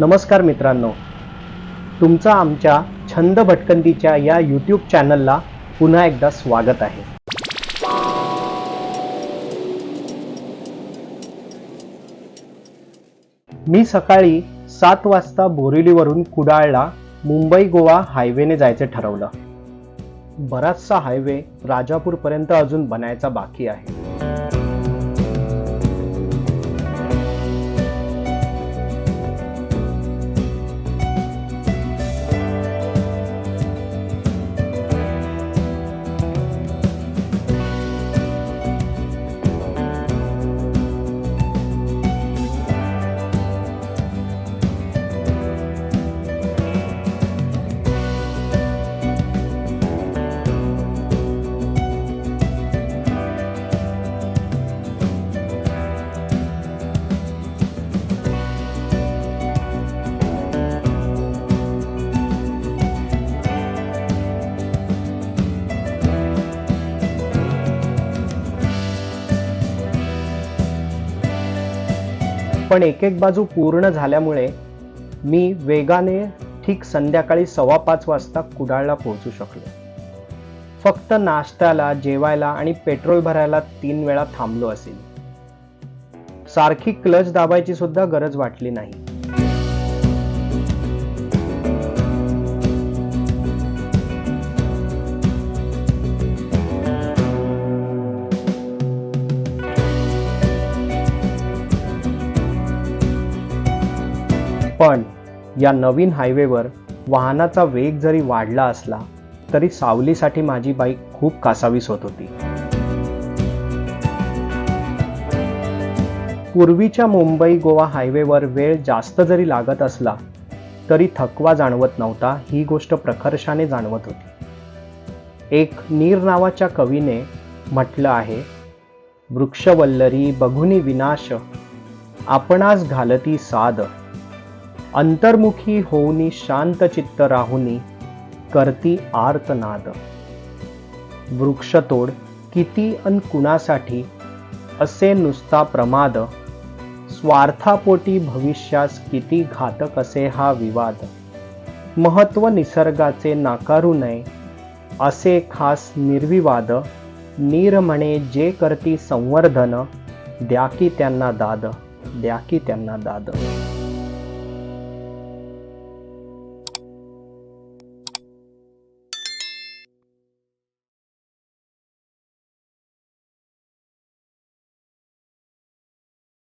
नमस्कार मित्रांनो. तुमचं आमच्या छंद भटकंतीच्या या यूट्यूब चॅनलला पुन्हा एकदा स्वागत आहे. मी सकाळी सात वाजता बोरिवलीवरून कुडाळला मुंबई गोवा हायवेने जायचं ठरवलं. बराचसा हायवे राजापूरपर्यंत अजून बनायचा बाकी आहे. पण एक एक बाजू पूर्ण झाल्यामुळे मी वेगाने ठीक संध्याकाळी सव्वा पाच वाजता कुडाळला पोहोचू शकलो. फक्त नाश्त्याला जेवायला आणि पेट्रोल भरायला तीन वेळा थांबलो असेल. सारखी क्लच दाबायची सुद्धा गरज वाटली नाही. पण या नवीन हायवेवर वाहनाचा वेग जरी वाढला असला तरी सावलीसाठी माझी बाईक खूप कासावीस होत होती. पूर्वीच्या मुंबई गोवा हायवेवर वेळ जास्त जरी लागत असला तरी थकवा जाणवत नव्हता ही गोष्ट प्रकर्षाने जाणवत होती. एक नीर नावाच्या कवीने म्हटलं आहे वृक्षवल्लरी बघुनी विनाश आपणास घालती साध अंतर्मुखी होऊनी शांतचित्त राहुनी करती आर्तनाद वृक्षतोड किती अन कुणासाठी? असे नुसता प्रमाद. स्वार्थापोटी भविष्यास किती घातक असे हा विवाद. महत्त्व निसर्गाचे नाकारू नये असे खास निर्विवाद. नीर म्हणे जे करती संवर्धन द्या की त्यांना दाद द्या की त्यांना दाद.